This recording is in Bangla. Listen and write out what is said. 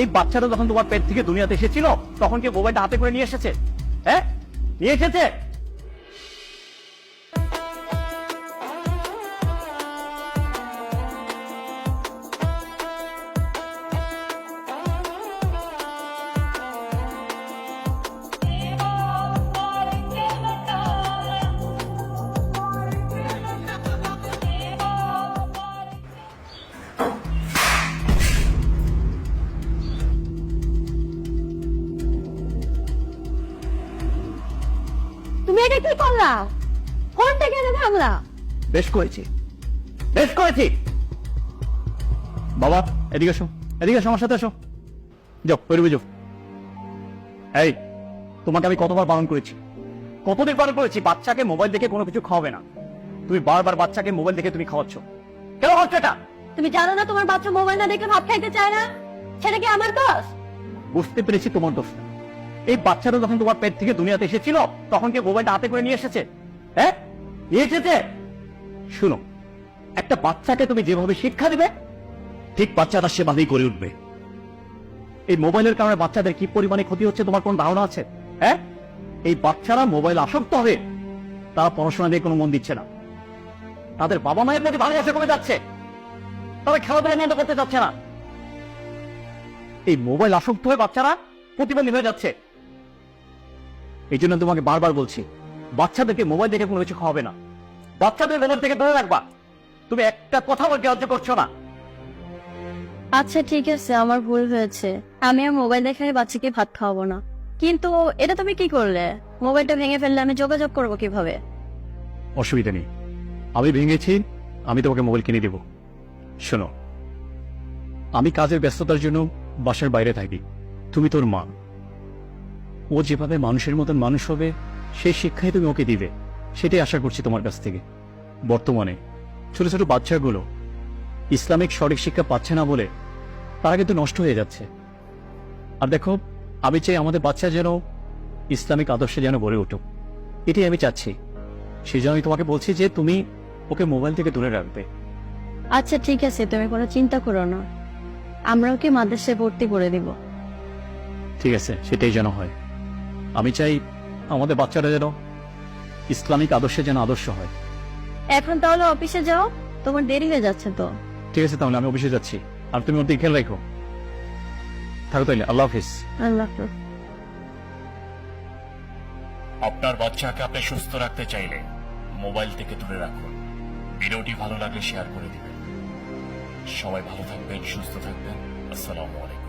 এই বাচ্চাটা যখন তোমার পেট থেকে দুনিয়াতে এসেছিল, তখন কি মোবাইলটা হাতে করে নিয়ে এসেছে? হ্যাঁ? নিয়ে এসেছে? এটা কি করলা? ফোনটা কেন ভাঙলা? বেশ করেছি। বেশ করেছি। বাবা এদিকে এসো। এদিকে এসো আমার সাথে এসো। যাও বেরোবে যাও। এই তোমাকে আমি কতবার বারণ করেছি? কতদিন বারণ করেছি? বাচ্চাকে মোবাইল দেখে কোনো কিছু খাওয়াবে না। তুমি বারবার বাচ্চাকে মোবাইল দেখে তুমি খাওয়াচ্ছ। কেন হচ্ছে এটা? তুমি জানো না তোমার বাচ্চা মোবাইল না দেখে ভাত খাইতে চায় না? সেটা কি আমার দোষ? বুঝতে পেরেছি তোমার দোষ। না। এই বাচ্চাটা যখন তোমার পেট থেকে দুনিয়াতে এসেছিল, তখন কি মোবাইলটা হাতে করে নিয়ে এসেছে? হ্যাঁ? নিয়ে এসেছে? শুনো, একটা বাচ্চাকে তুমি যেভাবে শিক্ষা দিবে, ঠিক বাচ্চাটা সেভাবেই করে উঠবে। এই মোবাইলের কারণে বাচ্চাদের কি পরিমাণে ক্ষতি হচ্ছে, তোমার কোন ধারণা আছে? হ্যাঁ? এই বাচ্চারা মোবাইল আসক্ত হবে, তারা পড়াশোনা দিয়ে কোনো মন দিচ্ছে না। তাদের বাবা মায়ের প্রতি ভালোবাসা কমে যাচ্ছে। তারা খেলাধুলা বন্ধ করতে চাচ্ছে না। এই মোবাইল আসক্ত হয়ে বাচ্চারা প্রতিবন্ধী হয়ে যাচ্ছে। এই জন্য তোমাকে বারবার বলছি বাচ্চাদেরকে মোবাইল দেখে কোনো কিছু খাওয়াবে না। বাচ্চাদের মোবাইল থেকে দূরে রাখবা। তুমি একটা কথা বলতে গ্রাহ্য করছ না। আচ্ছা ঠিক আছে আমার ভুল হয়েছে। আমি আর মোবাইল দেখে বাচ্চাকে ভাত খাওয়াবো না। কিন্তু এটা তুমি কি করলে? মোবাইলটা ভেঙে ফেললে আমি যোগাযোগ করব কীভাবে? অসুবিধা নেই। আমি ভেঙেছি আমি তোমাকে মোবাইল কিনে দেব। শোনো আমি কাজের ব্যস্ততার জন্য বাসার বাইরে থাকি। তুমি তোর মা। ও যেভাবে মানুষের মতন মানুষ হবে সেই শিক্ষাই তুমি ওকে দিবে। সেটাই আশা করছি তোমার কাছ থেকে। বর্তমানে ছোট ছোট বাচ্চাগুলো ইসলামিক সঠিক শিক্ষা পাচ্ছে না বলে তারা কিন্তু নষ্ট হয়ে যাচ্ছে। আর দেখো আমি চাই আমাদের বাচ্চা যেন ইসলামিক আদর্শে যেন গড়ে উঠুক। এটাই আমি চাচ্ছি। সেই জন্য আমি তোমাকে বলছি যে তুমি ওকে মোবাইল থেকে দূরে রাখবে। আচ্ছা ঠিক আছে তুমি কোনো চিন্তা করো না। আমরা ওকে মাদ্রাসায় ভর্তি করে দিব। ঠিক আছে সেটাই যেন হয়। আমি চাই আমাদের বাচ্চারা যেন ইসলামিক আদর্শে যেন আদর্শ হয়। এখন তাহলে অফিসে যাও তোমার দেরি হয়ে যাচ্ছে তো। ঠিক আছে তাহলে আমি অফিসে যাচ্ছি। আর তুমি ওর দিকে খেয়াল রাখো। থাকো তাইলে আল্লাহ হাফিজ। আল্লাহ হাফেজ। আপনার বাচ্চাকে আপনি সুস্থ রাখতে চাইলে মোবাইল থেকে দূরে রাখুন। ভিডিওটি ভালো লাগলে শেয়ার করে দিবেন। সবাই ভালো থাকবেন সুস্থ থাকবেন। আসসালামু আলাইকুম।